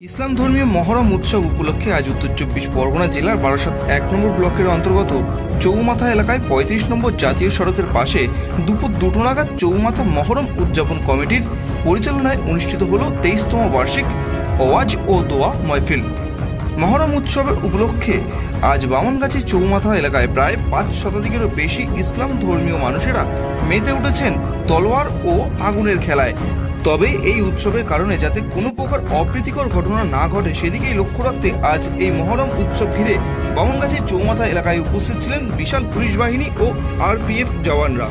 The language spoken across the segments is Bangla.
ইসলাম ধর্মীয় মহরম উৎসব উপলক্ষে আজ উত্তর চব্বিশ পরগনা জেলার বারাসাত এক নম্বর ব্লকের অন্তর্গত চৌমাথা এলাকায় পঁয়ত্রিশ নম্বর জাতীয় সড়কের পাশে দুপুর দুটো নাগাদ চৌমাথা মহরম উদযাপন কমিটির পরিচালনায় অনুষ্ঠিত হল তেইশতম বার্ষিক ওয়াজ ও দোয়া ময়ফিল মহরম উৎসবের উপলক্ষে আজ বামনগাছি চৌমাথা এলাকায় প্রায় পাঁচ শতাধিকেরও বেশি ইসলাম ধর্মীয় মানুষেরা মেতে উঠেছেন তলোয়ার ও আগুনের খেলায়। তবে এই উৎসবের কারণে যাতে কোনো প্রকার অপ্রীতিকর ঘটনা না ঘটে, সেদিকেই লক্ষ্য রাখতে আজ এই মহরম উৎসব ঘিরে বামনগাছি চৌমাথা এলাকায় উপস্থিত ছিলেন বিশাল পুলিশ বাহিনী ও আরপিএফ জওয়ানরা।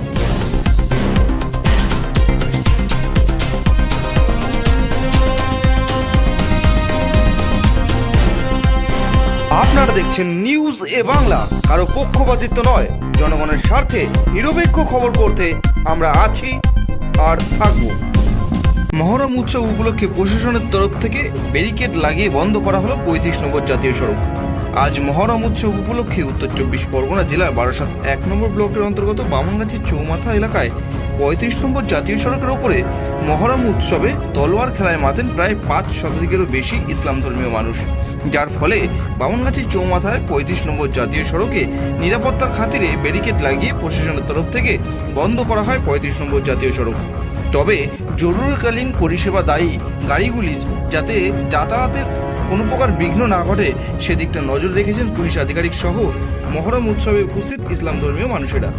আপনারা দেখছেন নিউজ এ বাংলা, কারও পক্ষপাতিত্ব নয়, জনগণের স্বার্থে নিরপেক্ষ খবর করতে আমরা আছি আর থাকব। মহরম উৎসব উপলক্ষে প্রশাসনের তরফ থেকে ব্যারিকেড লাগিয়ে বন্ধ করা হলো পঁয়ত্রিশ নম্বর জাতীয় সড়ক। আজ মহরম উৎসব উপলক্ষে উত্তর চব্বিশ পরগনা জেলার বারাসাত এক নম্বর ব্লকের অন্তর্গত বামনগাছি চৌমাথা এলাকায় পঁয়ত্রিশ নম্বর জাতীয় সড়কের ওপরে মহরম উৎসবে তলোয়ার খেলায় মাতেন প্রায় পাঁচ শতাধিকেরও বেশি ইসলাম ধর্মীয় মানুষ। যার ফলে বামনগাছি চৌমাথায় পঁয়ত্রিশ নম্বর জাতীয় সড়কে নিরাপত্তার খাতিরে ব্যারিকেড লাগিয়ে প্রশাসনের তরফ থেকে বন্ধ করা হয় পঁয়ত্রিশ নম্বর জাতীয় সড়ক। তবে জরুরিকালীন পরিষেবা দায়ী গাড়িগুলির যাতে যাতায়াতের কোনো প্রকার বিঘ্ন না ঘটে, সেদিকটা নজর রেখেছেন পুলিশ আধিকারিক সহ মহরম উৎসবে উপস্থিত ইসলাম ধর্মীয় মানুষেরা।